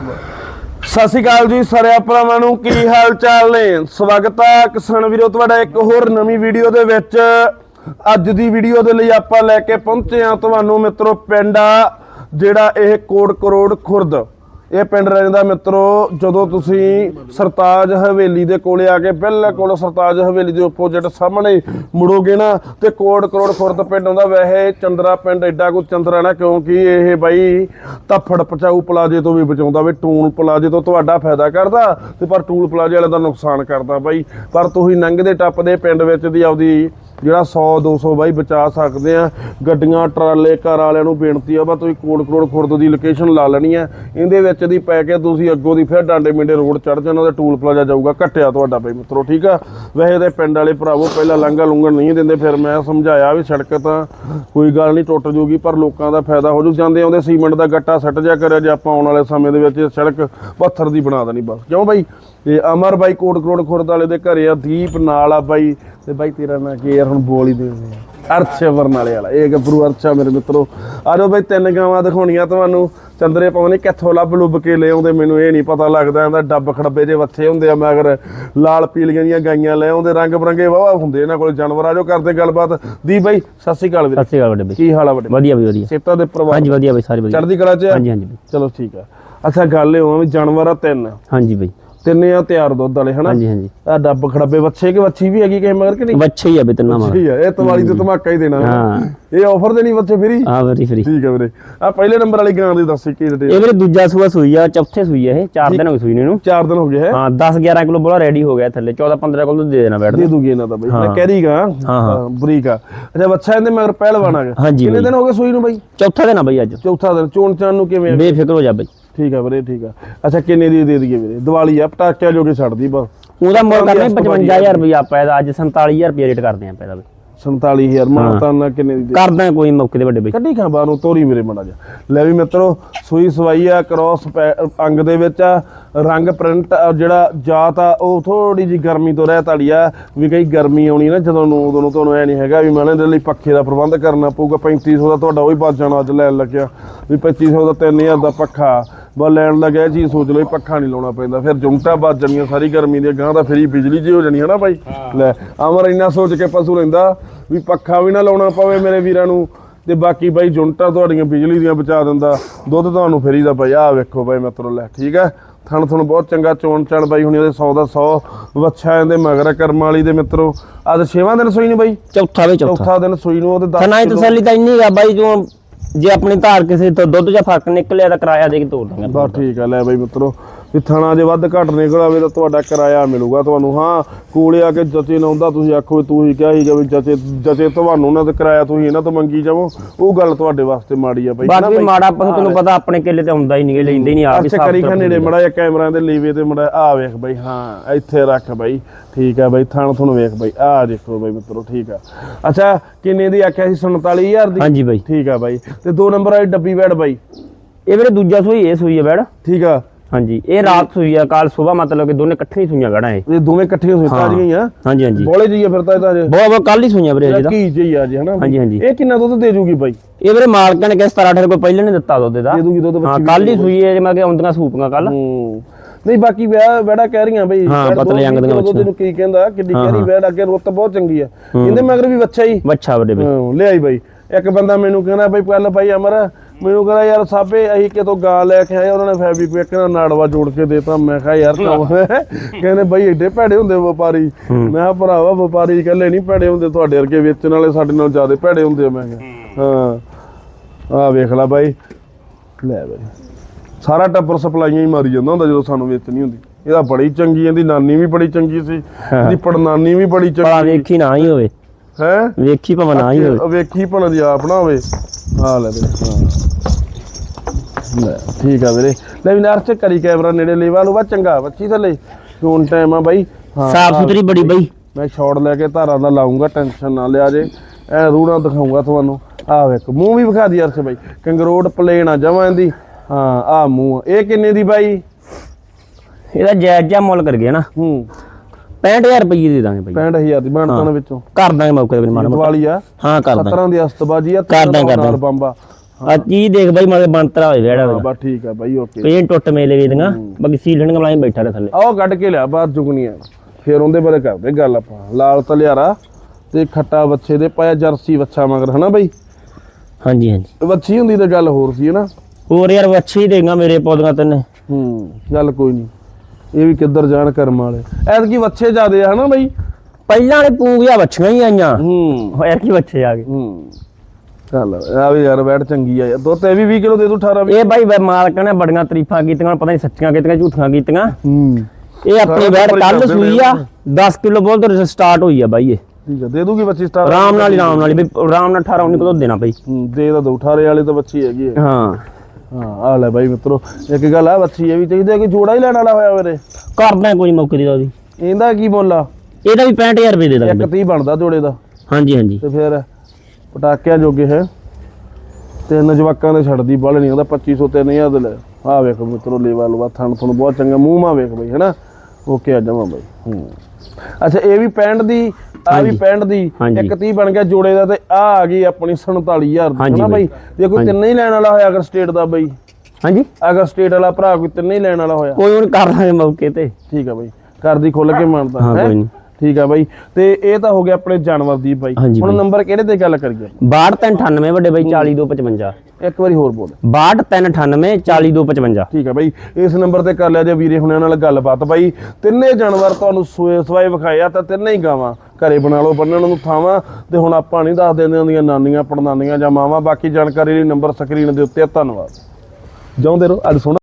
ਸਤਿ ਸ਼੍ਰੀ ਅਕਾਲ ਜੀ ਸਾਰੇ ਭਰਾਵਾਂ ਨੂੰ, ਕੀ ਹਾਲ ਚਾਲ ਨੇ? ਸਵਾਗਤ ਹੈ ਕਿਸਾਨ ਵੀਰੋ, ਤੁਹਾਡਾ ਇੱਕ ਹੋਰ ਨਵੀਂ ਵੀਡੀਓ ਦੇ ਵਿੱਚ। ਅੱਜ ਦੀ ਵੀਡੀਓ ਦੇ ਲਈ ਆਪਾਂ ਲੈ ਕੇ ਪਹੁੰਚੇ ਹਾਂ ਤੁਹਾਨੂੰ ਮਿੱਤਰੋ ਪਿੰਡ ਆ, ਜਿਹੜਾ ਇਹ ਕੋਟ ਕਰੋੜ ਖੁਰਦ। ਇਹ ਪਿੰਡ ਰਹਿੰਦਾ ਮਿੱਤਰੋ, ਜਦੋਂ ਤੁਸੀਂ ਸਰਤਾਜ ਹਵੇਲੀ ਦੇ ਕੋਲੇ ਆ ਕੇ ਬਿਲਕੁਲ ਸਰਤਾਜ ਹਵੇਲੀ ਦੇ ਆਪੋਜ਼ਿਟ ਸਾਹਮਣੇ ਮੁੜੋਗੇ ਨਾ, ਤੇ ਕੋੜ ਕਰੋੜ ਖੁਰਦ ਪਿੰਡ ਆਉਂਦਾ ਵੈਸੇ ਚੰਦਰਾ ਪਿੰਡ ਐਡਾ ਕੋ ਚੰਦਰਾ ਨਾ, ਕਿਉਂਕਿ ਇਹ ਬਾਈ ਧੱਫੜ ਪਚਾਊ ਪਲਾਜੇ ਤੋਂ ਵੀ ਬਚਾਉਂਦਾ ਵੀ, ਟੂਲ ਪਲਾਜੇ ਤੋਂ ਤੁਹਾਡਾ ਫਾਇਦਾ ਕਰਦਾ, ਤੇ ਪਰ ਟੂਲ ਪਲਾਜੇ ਵਾਲੇ ਦਾ ਨੁਕਸਾਨ ਕਰਦਾ ਬਾਈ। ਪਰ ਤੁਸੀਂ ਲੰਘਦੇ ਟੱਪਦੇ ਪਿੰਡ ਵਿੱਚ ਦੀ ਆਪਦੀ ਜਿਹੜਾ 100 200 ਬਾਈ ਬਚਾ ਸਕਦੇ ਆ। ਗੱਡੀਆਂ, ਟਰਾਲੇ, ਘਰ ਵਾਲਿਆਂ ਨੂੰ ਬੇਨਤੀ ਆ ਬਾ ਤੁਸੀਂ ਕੋਟ ਕਰੋੜ ਖੁਰਦ ਦੀ ਲੋਕੇਸ਼ਨ ਲਾ ਲੈਣੀ ਆ। ਇਹਦੇ ਵਿੱਚ ਦੀ ਪੈ ਕੇ ਤੁਸੀਂ ਅੱਗੋਂ ਦੀ ਫਿਰ ਡਾਂਡੇ ਮਿੰਡੇ ਰੋਡ ਚੜ ਜਾਣਾ ਤੇ ਟੂਲ ਪਲਾਜ਼ਾ ਜਾਊਗਾ ਕੱਟਿਆ ਤੁਹਾਡਾ ਬਈ ਮਿੱਤਰੋ, ਠੀਕ ਆ? ਵੈਸੇ ਦੇ ਪਿੰਡ ਵਾਲੇ ਭਰਾਵੋ, ਪਹਿਲਾਂ ਲਾਂਘਾ ਲੁੰਘਣ ਨਹੀਂ ਦਿੰਦੇ, ਫਿਰ ਮੈਂ ਸਮਝਾਇਆ ਵੀ ਸੜਕ ਤਾਂ ਕੋਈ ਗੱਲ ਨਹੀਂ ਟੁੱਟ ਜੂਗੀ, ਪਰ ਲੋਕਾਂ ਦਾ ਫਾਇਦਾ ਹੋ ਜੂ। ਜਾਂਦੇ ਆਉਂਦੇ ਸੀਮੈਂਟ ਦਾ ਗੱਟਾ ਸੱਟ ਜਾ ਕਰਿਆ, ਜੇ ਆਪਾਂ ਆਉਣ ਵਾਲੇ ਸਮੇਂ ਦੇ ਵਿੱਚ ਸੜਕ ਪੱਥਰ ਦੀ ਬਣਾ ਦੇਣੀ ਬਸ। ਕਿਉਂ ਬਾਈ? ਤੇ ਅਮਰ ਬਾਈ ਕੋਟ ਕਰੋੜ ਖੁਰਦ ਵਾਲੇ ਦੇ ਘਰੇ ਆ ਦੀਪ ਨਾਲ ਆ ਬਾਈ। ਤੇ ਬਾਈ ਤੇਰਾ ਨਾਂ ਕੀ ਯਾਰ ਹੁਣ ਬੋਲ ਹੀ ਦੇ ਅਰਸ਼ ਵਰਨਾਲੇ ਵਾਲਾ ਇਹ ਗੱਭਰੂ ਅਰਸ਼ਾ ਮੇਰੇ ਮਿੱਤਰੋ। ਆ ਜਾਓ ਬਾਈ ਤਿੰਨ ਗਾਵਾਂ ਦਿਖਾਉਣੀਆਂ ਤੁਹਾਨੂੰ। ਚੰਦਰੇ ਪਾਉਣੇ ਕਿੱਥੋਂ ਲੱਭ ਲੁੱਭ ਕੇ ਲੈ ਆਉਂਦੇ ਮੈਨੂੰ ਇਹ ਨਹੀਂ ਪਤਾ ਲੱਗਦਾ ਇਹਦਾ ਡੱਬ ਖੜੱਬੇ ਜੇ ਵੱਥੇ ਹੁੰਦੇ ਆ ਮਗਰ ਲਾਲ ਪੀਲੀਆਂ ਦੀਆਂ ਗਾਈਆਂ ਲੈ ਆਉਂਦੇ ਰੰਗ ਬਰੰਗੇ ਵਾਵਾ ਹੁੰਦੇ ਇਹਨਾਂ ਕੋਲ ਜਾਨਵਰ ਆ ਜਾਓ ਕਰਦੇ ਗੱਲਬਾਤ। ਦੀ ਬਾਈ ਸਤਿ ਸ਼੍ਰੀ ਅਕਾਲ ਵੀਰੇ। ਸਤਿ ਸ਼੍ਰੀ ਅਕਾਲ ਵੱਡੇ ਬਈ। ਕੀ ਹਾਲ ਆ ਵੱਡੇ ਵਧੀਆ ਬਈ ਵਧੀਆ। ਸੇਤਾ ਦੇ ਪਰਿਵਾਰ ਹਾਂਜੀ ਵਧੀਆ ਬਈ ਸਾਰੇ ਵਧੀਆ। ਚੜ੍ਹਦੀ ਕਲਾ ਚ? ਹਾਂਜੀ ਹਾਂਜੀ ਚਲੋ ਠੀਕ ਆ। ਅੱਛਾ ਗੱਲ ਇਹ ਹੋਆ ਵੀ ਜਾਨਵਰ ਆ ਤਿੰਨ। ਹਾਂਜੀ ਬਈ। ਤਿੰਨੇ ਆ ਤਿਆਰ ਦੁੱਧ ਵਾਲੇ ਹਨਾ? ਹਾਂਜੀ ਹਾਂਜੀ। ਆ ਡੱਬ ਖੜੱਬੇ ਵੱਛੇ ਕਿ ਵੱਛੀ ਵੀ ਹੈਗੀ ਕਿਸੇ ਮਗਰ ਕਿ ਨਹੀਂ? ਬੱਚੇ ਹੀ ਆ ਬਈ ਤਿੰਨਾਂ ਮਾਰ ਠੀਕ ਆ ਇਹ ਤਵਾਲੀ ਤੇ ਧਮਾਕਾ ਹੀ ਦੇਣਾ ਹਾਂ। ਇਹ ਆਫਰ ਦੇਣੀ ਬੱਚੇ ਫਰੀ ਹਾਂ? ਵੈਰੀ ਫਰੀ ਠੀਕ ਹੈ ਵੀਰੇ। ਆ ਪਹਿਲੇ ਨੰਬਰ ਵਾਲੀ ਗਾਂ ਦੀ ਦੱਸ ਕੀ ਡਿਟੇਲ ਇਹ ਵੀਰੇ ਦੂਜਾ ਸੂਆ ਸੂਈ ਆ ਚੌਥੇ ਸੂਈ ਆ ਇਹ 4 ਦਿਨ ਹੋ ਗਏ ਸੂਈ ਨੂੰ ਇਹਨੂੰ। 4 ਦਿਨ ਹੋ ਗਏ ਹੈ? ਹਾਂ 10 11 ਕਿਲੋ ਬੋਲਾ ਰੈਡੀ ਹੋ ਗਿਆ ਥੱਲੇ 14 15 ਕਿਲੋ ਦੇ ਦੇਣਾ ਬੈਠ ਦੇ ਦੂਗੀ ਇਹਨਾਂ ਦਾ ਬਈ। ਮੈਂ ਕੈਰੀ ਗਾ ਹਾਂ। ਬਰੀਕ ਆ। ਅੱਛਾ ਬੱਚਾ ਇਹਦੇ ਮਗਰ ਪਹਿਲਵਾਨ ਆ ਗਿਆ ਕਿੰਨੇ ਦਿਨ ਹੋ ਗਏ ਸੂਈ ਨੂੰ ਬਈ? ਚੌਥਾ ਦਿਨ ਆ ਬਈ ਅੱਜ। ਚੌਥਾ ਦਿਨ ਚੋਣ ਚਾਣ ਨੂੰ ਕਿਵੇਂ ਆ? ਬੇਫਿਕਰ ਹੋ ਜਾ ਬਈ। ਠੀਕ ਆ ਵੀਰੇ ਠੀਕ ਆ। ਅੱਛਾ ਕਿੰਨੇ ਦੀ ਦੇ ਦਈਏ ਵੀਰੇ? ਦੀਵਾਲੀ ਆ ਪਟਾਕਿਆ ਜੋ ਕੇ ਛੱਡਦੀ ਬਸ। ਉਹਦਾ ਮੁੱਲ ਕਰਨੇ 55000 ਰੁਪਏ ਆਪਾਂ ਇਹਦਾ ਅੱਜ 47000 ਰੁਪਏ ਰੇਟ ਕਰਦੇ ਆਂ ਆਪਾਂ ਇਹਦਾ ਬਈ 47000 ਮਾਤਾ ਨਾਲ ਕਿੰਨੇ ਦੀ ਦੇ ਕਰਦਾ ਕੋਈ ਮੌਕੇ ਦੇ ਵੱਡੇ ਬਈ। ਕੱਢੀ ਖਾਂ ਬਾਹਰੋਂ ਤੋਰੀ ਮੇਰੇ ਮੜਾ ਜਾ ਲੈ ਵੀ ਮਿੱਤਰੋ ਸੂਈ ਸਵਾਈ ਆ ਕ੍ਰੋਸ ਅੰਗ ਦੇ ਵਿੱਚ ਆ ਰੰਗ ਪ੍ਰਿੰਟ ਜਿਹੜਾ ਜਾਤ ਆ ਉਹ ਥੋੜੀ ਜੀ ਗਰਮੀ ਤੋਂ ਰਹਿ ਤਾੜੀ ਆ। ਵੀ ਕਈ ਗਰਮੀ ਆਉਣੀ ਨਾ ਜਦੋਂ ਨੂੰ ਉਦੋਂ ਨੂੰ ਤੁਹਾਨੂੰ ਐ ਨਹੀਂ ਹੈਗਾ ਵੀ ਮੈਂ ਇਹਦੇ ਲਈ ਪੱਖੇ ਦਾ ਪ੍ਰਬੰਧ ਕਰਨਾ ਪਊਗਾ। 3500 ਦਾ ਤੁਹਾਡਾ ਉਹੀ ਬਚ ਜਾਣਾ ਅੱਜ ਲੈਣ ਲੱਗਿਆ। ਵੀ 2500 ਦਾ 3000 ਦਾ ਪੱਖਾ। ਬਾ ਲੈਣ ਲੱਗਿਆ ਇਹ ਚੀਜ਼ ਸੋਚ ਲਓ ਪੱਖਾ ਨਹੀਂ ਲਾਉਣਾ ਪੈਂਦਾ। ਫਿਰ ਜੁਮਟਾ ਵੱਜ ਜਾਣੀਆਂ ਸਾਰੀ ਗਰਮੀ ਦੀਆਂ ਗਾਂ ਦਾ ਫਰੀ ਬਿਜਲੀ ਜੀ ਹੋ ਜਾਣੀ ਹੈ ਨਾ ਬਾਈ। ਲੈ ਅਮਰ ਇੰਨਾ ਸੋਚ ਕੇ ਪਸ਼ੂ ਲੈਂਦਾ ਵੀ ਪੱਖਾ ਵੀ ਨਾ ਲਾਉਣਾ ਪਵੇ ਮੇਰੇ ਵੀਰਾਂ ਨੂੰ ਤੇ ਬਾਕੀ ਬਾਈ ਜੁੰਟਾਂ ਤੁਹਾਡੀਆਂ ਬਿਜਲੀ ਦੀਆਂ ਬਚਾ ਦਿੰਦਾ। ਦੁੱਧ ਤੁਹਾਨੂੰ ਫਰੀ ਦਾ ਬਾਈ ਆਹ ਵੇਖੋ ਬਾਈ ਮਿੱਤਰੋ ਲੈ ਠੀਕ ਹੈ? ਥਣ ਤੁਹਾਨੂੰ ਬਹੁਤ ਚੰਗਾ ਚੋਣ ਚਣ ਬਾਈ ਹੁਣੀ ਉਹਦੇ 100 ਦਾ 100 ਵੱਛਾ ਇਹਦੇ ਮਗਰ ਕਰਮ ਵਾਲੀ ਦੇ ਮਿੱਤਰੋ। ਅੱਜ ਛੇਵਾਂ ਦਿਨ ਸੂਈ ਨਹੀਂ ਬਾਈ? ਚੌਥਾ ਵੇ ਚੌਥਾ। ਦਿਨ ਸੂਈ ਨੂੰ ਉਹਦੇ 10 ਥਣਾ ਹੀ ਤਸੱਲੀ ਤਾਂ ਇੰਨੀ ਆ ਬਾਈ ਜੋ ਜੇ ਆਪਣੀ ਧਾਰ ਕਿਸੇ ਤੋਂ ਦੁੱਧ ਜਾਂ ਫ਼ਰਕ ਨਿਕਲਿਆ ਤਾਂ ਕਿਰਾਇਆ ਦੇ ਕੇ ਤੋਰ ਦਾਂਗੇ ਬਸ ਠੀਕ ਆ, ਲੈ ਬਾਈ ਮਿੱਤਰੋ ਵੀ ਥਣਾ ਜੇ ਵੱਧ ਘੱਟ ਨਿਕਲ ਆਵੇ ਤਾਂ ਤੁਹਾਡਾ ਕਿਰਾਇਆ ਮਿਲੂਗਾ ਤੁਹਾਨੂੰ। ਹਾਂ ਕੋਲੇ ਆ ਕੇ ਨਾ ਹੁੰਦਾ ਤੁਸੀਂ ਆਖੋ ਵੀ ਤੂੰ ਹੀ ਕਿਹਾ ਸੀਗਾ ਵੀ ਜਚੇ ਜਚੇ ਤੁਹਾਨੂੰ ਨਾ ਤੇ ਕਿਰਾਇਆ ਤੁਸੀਂ ਇਹਨਾਂ ਤੋਂ ਮੰਗੀ ਜਾਵੋ। ਉਹ ਗੱਲ ਤੁਹਾਡੇ ਵਾਸਤੇ ਮਾੜੀ ਆ ਬਾਈ। ਬਾਕੀ? ਮਾੜਾ ਪਸ਼ੂ ਤੈਨੂੰ ਪਤਾ ਆਪਣੇ ਕਿੱਲੇ ਤੇ ਆਉਂਦਾ ਹੀ ਨਹੀਂ ਲੈਂਦੇ ਨਹੀਂ ਆਪ ਹੀ ਸਾਫ਼ ਕਰੀ ਖਾ ਸੁਥਰਾ ਨੇੜੇ ਮੜਾ ਜਾਂ ਕੈਮਰਾ ਦੇ ਲੀਵੇ ਤੇ ਮੜਾ ਆ ਵੇਖ ਬਾਈ ਹਾਂ ਇੱਥੇ ਰੱਖ ਬਾਈ। ਠੀਕ ਆ ਬਾਈ ਥਣ ਤੁਹਾਨੂੰ ਵੇਖ ਬਾਈ ਆ ਦੇਖੋ ਬਾਈ ਮਿੱਤਰੋ ਠੀਕ ਆ। ਅੱਛਾ ਕਿੰਨੇ ਦੀ ਆਖਿਆ ਸੀ? 47000 ਦੀ? ਹਾਂਜੀ ਬਾਈ। ਠੀਕ ਆ ਬਾਈ। ਤੇ ਦੋ ਨੰਬਰ ਵਾਲੀ ਡੱਬੀ ਬੈਡ ਬਾਈ। ਇਹ ਵੀਰੇ ਦੂਜਾ ਸੂਈ ਇਹ ਸੂਈ ਹੈ ਬੈੜ ਠੀਕ ਆ। ਹਾਂਜੀ ਇਹ ਰਾਤ ਸੂਈ ਆ ਕੱਲ ਸਵੇਰ ਮਤਲਬ ਕਿ ਦੋਨੇ ਇਕੱਠੇ ਹੀ ਸੂਈਆਂ ਗੜਾ ਇਹ। ਇਹ ਦੋਵੇਂ ਇਕੱਠੀਆਂ ਹੋਈਆਂ ਤਾਜ ਗਈਆਂ ਹਾਂਜੀ ਹਾਂਜੀ। ਬੋਲੇ ਜੀ ਆ ਫਿਰ ਤਾਂ ਇਹਦਾ ਜੇ। ਬਹੁਤ ਬਹੁਤ ਕੱਲ ਹੀ ਸੂਈਆਂ ਵੀਰੇ ਅਜੇ ਦਾ ਕੀ ਜੀ ਆ ਜੀ ਹਨਾ ਹਾਂਜੀ ਹਾਂਜੀ। ਇਹ ਕਿੰਨਾ ਦੁੱਧ ਦੇ ਜੂਗੀ ਬਾਈ? ਇਹ ਵੀਰੇ ਮਾਲਕਾਂ ਨੇ ਕਿਹਾ 17 18 ਕੋਈ ਪਹਿਲੇ ਨੇ ਦਿੱਤਾ ਦੁੱਧ ਦਾ ਦੇ ਦੂਗੀ ਦੁੱਧ ਹਾਂ ਕੱਲ ਹੀ ਸੂਈ ਹੈ ਜੇ ਮੈਂ ਕਿ ਆਉਂਦੀਆਂ ਸੂਪੀਆਂ ਕੱਲ ਹੂੰ। ਨਹੀਂ ਬਾਕੀ ਵਿਆਹ ਬੜਾ ਕਹਿ ਰਹੀਆਂ ਬਈ। ਹਾਂ, ਪਤਲੇ ਦੋ ਅੰਗ ਦੀਆਂ ਦੁੱਧ ਨੂੰ ਕੀ ਕਹਿੰਦਾ? ਕਿੱਡੀ ਕਹਿਰੀ ਬੈੜ ਅੱਗੇ ਰੁੱਤ ਬਹੁਤ ਚੰਗੀ ਆ। ਇਹਦੇ ਮਗਰ ਵੀ ਬੱਚਾ ਹੀ। ਬੱਚਾ ਵੱਡੇ ਬਈ। ਹਾਂ, ਲਿਆਈ ਬਾਈ। ਇੱਕ ਬੰਦਾ ਮੈਨੂੰ ਕਹਿੰਦਾ ਬਈ ਪਹਿਲ ਬਾਈ ਅਮਰ ਮੈਨੂੰ ਕਹਿੰਦਾ ਯਾਰ ਸਾਬੇ ਅਸੀਂ ਕਿਤੋਂ ਗਾਂ ਲੈ ਕੇ ਆਏ ਉਹਨਾਂ ਨੇ ਫੈਬਿਕ ਨਾਲ ਨਾੜਵਾ ਜੋੜ ਕੇ ਦੇਤਾ। ਮੈਂ ਕਿਹਾ ਯਾਰ ਕਿਉਂ? ਕਹਿੰਦੇ ਬਾਈ ਏਡੇ ਭੈੜੇ ਹੁੰਦੇ ਵਪਾਰੀ। ਮੈਂ ਕਿਹਾ ਭਰਾਵਾ ਵਪਾਰੀ ਇਕੱਲੇ ਨਹੀਂ ਭੈੜੇ ਹੁੰਦੇ ਤੁਹਾਡੇ ਵਰਗੇ ਵੇਚਣ ਵਾਲੇ ਸਾਡੇ ਨਾਲ ਜ਼ਿਆਦਾ ਭੈੜੇ ਹੁੰਦੇ ਆ। ਮੈਂ ਕਿਹਾ ਹਾਂ। ਆ ਵੇਖ ਲੈ ਬਾਈ। ਲੈ ਬਾਈ। ਸਾਰਾ ਟੱਬਰ ਸਪਲਾਈਆਂ ਹੀ ਮਾਰੀ ਜਾਂਦਾ ਹੁੰਦਾ ਜਦੋਂ ਸਾਨੂੰ ਵੇਚਣੀ ਹੁੰਦੀ। ਇਹਦਾ ਬੜੀ ਚੰਗੀ ਇਹਦੀ ਨਾਨੀ ਵੀ ਬੜੀ ਚੰਗੀ ਸੀ। ਇਹਦੀ ਪੜਨਾਨੀ ਵੀ ਬੜੀ ਚੰਗੀ ਵੇਖੀ ਨਾ ਹੀ ਹੋਵੇ। ਹੈ? ਵੇਖੀ ਭਾਵੇਂ ਨਾ ਹੀ ਹੋਵੇ। ਵੇਖੀ ਭਣ ਦੀ ਆਪ ਨਾ ਹੋਵੇ। ਆ ਲੈ ਵੀਰੇ ਹਾਂ। ਲੈ ਠੀਕ ਆ ਵੀਰੇ। ਲੈ ਵੀ ਨਰਚ ਕਰੀ ਕੈਮਰਾ ਨੇੜੇ ਲੈਵਾ ਲੂਵਾ ਚੰਗਾ ਬੱਚੀ ਥੱਲੇ। ਜੂਨ ਟਾਈਮ ਆ ਬਾਈ। ਹਾਂ ਸਾਫ਼ ਸੁਥਰੀ ਬੜੀ ਬਈ। ਮੈਂ ਸ਼ਾਟ ਲੈ ਕੇ ਧਾਰਾਂ ਦਾ ਲਾਉਂਗਾ ਟੈਨਸ਼ਨ ਨਾ ਲਿਆ ਜੇ। ਐ ਰੂਣਾ ਦਿਖਾਉਂਗਾ ਤੁਹਾਨੂੰ। ਆ ਵੇਖ ਮੂੰਹ ਵੀ ਵਿਖਾ ਦੀ ਅਰਸ਼ ਬਾਈ। ਕੰਗਰੋੜ ਪਲੇਨ ਆ ਜਮਾਂ ਇਹਦੀ। ਹਾਂ ਆ ਮੂੰਹ। ਇਹ ਕਿੰਨੇ ਦੀ ਬਾਈ? ਇਹਦਾ ਜਾਇਜ਼ ਜਿਹਾ ਮੁੱਲ ਕਰ ਗਿਆ ਨਾ। ਹੂੰ। 65000 ਰੁਪਏ ਦੇ ਦਾਂਗੇ ਬਈ। 65000 ਦੀ ਬਣਤਨ ਵਿੱਚੋਂ। ਕਰ ਦਾਂਗੇ ਮੌਕੇ ਤੇ ਮਾੜਾ ਮੋਟਾ। ਦੀਵਾਲੀ ਆ। ਹਾਂ ਕਰ ਦਾਂਗੇ। 17 ਦੀ ਅਸਤਬਾਜੀ ਆ ਕਰ ਦਾਂ, ਕਰ ਦਾਂ। ਨਾਲ ਬੰਬਾ ਆ ਚੀਜ਼ ਦੇਖ ਬਾਈ ਮਾਰੇ ਬੰਤਰਾ ਹੋਏ ਵੇੜਾ ਹਾਂ ਬਸ ਠੀਕ ਆ ਬਾਈ ਓਕੇ ਪੇਨ ਟੁੱਟ ਮੇਲੇ ਵੀ ਦੀਆਂ ਬਾਕੀ ਸੀਲਣ ਕਮਲਾਈ ਬੈਠਾ ਰਹੇ ਥੱਲੇ। ਆਹ ਕੱਢ ਕੇ ਲਿਆ ਬਾਹਰ ਜੁਗਨੀਆਂ ਫਿਰ ਉਹਦੇ ਬਾਰੇ ਕਰਦੇ ਗੱਲ ਆਪਾਂ। ਲਾਲ ਤਲਿਆਰਾ ਤੇ ਖੱਟਾ ਬੱਚੇ ਦੇ ਪਾਇਆ ਜਰਸੀ ਬੱਚਾ ਮਗਰ ਹਨਾ ਬਾਈ? ਹਾਂਜੀ ਹਾਂਜੀ। ਵੱਛੀ ਹੁੰਦੀ ਤਾਂ ਗੱਲ ਹੋਰ ਸੀ ਹਨਾ? ਹੋਰ ਯਾਰ ਵੱਛੀ ਦੇਗਾ ਮੇਰੇ ਪੌਦੀਆਂ ਤੈਨੇ। ਹੂੰ ਗੱਲ ਕੋਈ ਨਹੀਂ ਇਹ ਵੀ ਕਿੱਧਰ ਜਾਣ ਕਰਮ ਵਾਲੇ। ਐਤਕੀ ਵੱਛੇ ਜ਼ਿਆਦੇ ਆ ਹਨਾ ਬਾਈ? ਪਹਿਲਾਂ ਵਾਲੇ ਪੂੰਗੀਆਂ ਵੱਛੀਆਂ ਹੀ ਆਈਆਂ। ਹੂੰ। ਹੋਇਆ ਕੀ ਵੱਛੇ ਆ ਗਏ। ਹੂੰ। ਚੱਲ ਆ ਵੀ ਯਾਰ ਬੈਠ ਚੰਗੀ ਆ ਯਾਰ। ਦੁੱਧ ਇਹ ਵੀ 20 ਕਿਲੋ ਦੇ ਦੂ 18 ਵੀ ਇਹ ਬਾਈ ਵੇ ਮਾਲਕ ਨੇ ਬੜੀਆਂ ਤਾਰੀਫਾਂ ਕੀਤੀਆਂ ਪਤਾ ਨਹੀਂ ਸੱਚੀਆਂ ਕੀਤੀਆਂ ਝੂਠੀਆਂ ਕੀਤੀਆਂ। ਹੂੰ। ਇਹ ਆਪਣੀ ਸਾਰਾ ਵੈਟ ਉੱਪਰ ਹੀ ਕੱਲ ਕਰਦੇ ਸੂਈ ਆ 10 ਕਿਲੋ ਬੋਲ ਤੋਂ ਸਟਾਰਟ ਹੋਈ ਆ ਬਾਈ ਇਹ। ਠੀਕ ਆ ਦੇ ਦੂਗੀ ਬੱਚੀ ਸਟਾਰ ਆਰਾਮ ਨਾਲ ਹੀ ਆਰਾਮ ਨਾਲ ਹੀ। ਬਈ ਆਰਾਮ ਨਾਲ 18 19 ਕਿਲੋ ਦੇਣਾ ਬਾਈ। ਹੂੰ ਦੇ ਤਾਂ ਦੋ 18 ਵਾਲੇ ਤਾਂ ਬੱਚੀ ਹੈਗੀ ਹੈ ਹਾਂ। ਹਾਂ ਆ ਲੈ ਬਾਈ ਮਿੱਤਰੋ ਇੱਕ ਗੱਲ ਆ ਬੱਚੀ ਇਹ ਵੀ ਚਾਹੀਦੀ ਹੈ ਕਿ ਜੋੜਾ ਹੀ ਲੈਣ ਵਾਲਾ ਹੋਇਆ ਮੇਰੇ ਕਰਦਾ ਕੋਈ ਮੌਕੇ ਦੀ ਦਾ ਉਹਦੀ ਇਹਦਾ ਕੀ ਮੁੱਲ ਆ? ਇਹਦਾ ਵੀ 65000 ਰੁਪਏ ਦੇ ਦਾਂਗੇ ਇੱਕ 30 ਬਣਦਾ ਜੋੜੇ ਦਾ। ਹਾਂਜੀ ਹਾਂਜੀ। ਤੇ ਫਿਰ ਪਟਾਕਿਆਂ ਜੋਗੇ ਹੈ। ਤਿੰਨ ਜਵਾਕਾਂ ਦੇ ਛੱਡਦੀ ਬਲ ਨਹੀਂ ਉਹਦਾ 2500 3000 ਦੇ ਲੈ। ਆ ਵੇਖ ਮਿੱਤਰੋ ਲੇਵਾ ਲਵਾ ਥਣ ਥਣ ਬਹੁਤ ਚੰਗਾ ਮੂੰਹ ਮਾ ਵੇਖ ਬਈ ਹੈਨਾ? ਓਕੇ ਆ ਜਾਵਾਂ ਬਈ। ਹੂੰ। ਅੱਛਾ ਇਹ ਵੀ 65 ਦੀ ਆ ਵੀ 65 ਦੀ ਹਾਂਜੀ। ਇੱਕ 30 ਬਣ ਗਿਆ ਜੋੜੇ ਦਾ ਤੇ ਆ ਆ ਗਈ ਆਪਣੀ 47000 ਦੀ ਹੈਨਾ ਬਈ। ਜੇ ਕੋਈ ਤਿੰਨੇ ਹੀ ਲੈਣ ਵਾਲਾ ਹੋਇਆ ਅਗਰ ਸਟੇਟ ਦਾ ਬਈ। ਹਾਂਜੀ। ਅਗਰ ਸਟੇਟ ਵਾਲਾ ਭਰਾ ਕੋਈ ਤਿੰਨੇ ਹੀ ਲੈਣ ਵਾਲਾ ਹੋਇਆ। ਕੋਈ ਹੁਣ ਕਰ ਲਾਂਗੇ ਮੌਕੇ ਤੇ। ਠੀਕ ਆ ਬਈ। ਕਰਦੀ ਖੁੱਲ ਕੇ ਮੰਨਦਾ ਹਾਂ, ਹੈਂ? ਕੋਈ ਨੀ। ਠੀਕ ਆ ਬਾਈ। ਤੇ ਇਹ ਤਾਂ ਹੋ ਗਿਆ ਆਪਣੇ ਜਾਨਵਰ ਦੀ ਬਾਈ। ਹੁਣ। ਨੰਬਰ ਕਿਹੜੇ ਤੇ ਗੱਲ ਕਰੀਏ? 6298 ਵੱਡੇ ਬਾਈ 40255 ਇੱਕ ਵਾਰੀ ਹੋਰ ਬੋਲ। 6298 40255 ਠੀਕ ਆ ਬਾਈ। ਇਸ ਨੰਬਰ ਤੇ ਕਰ ਲਿਆ ਜੇ ਵੀਰੇ ਹੁਣਾਂ ਨਾਲ ਗੱਲਬਾਤ ਬਾਈ। ਤਿੰਨੇ ਜਾਨਵਰ ਤੁਹਾਨੂੰ ਸੂਏ ਸਵਾਏ ਵਿਖਾਏ ਆ ਤਾਂ ਤਿੰਨੇ ਹੀ ਗਾਵਾਂ। ਘਰੇ ਬਣਾ ਲਓ ਬੰਨਣ ਨੂੰ ਥਾਵਾਂ। ਤੇ ਹੁਣ ਆਪਾਂ ਨਹੀਂ ਦੱਸ ਦਿੰਦੇ ਹੁੰਦੀਆਂ ਨਾਨੀਆਂ ਪੜਨਾਨੀਆਂ ਜਾਂ ਮਾਵਾਂ। ਬਾਕੀ ਜਾਣਕਾਰੀ ਲਈ ਨੰਬਰ ਸਕਰੀਨ ਦੇ ਉੱਤੇ ਆ। ਧੰਨਵਾਦ। ਜਾਉਂਦੇ ਰਹੋ ਅੱਜ ਸੁਣ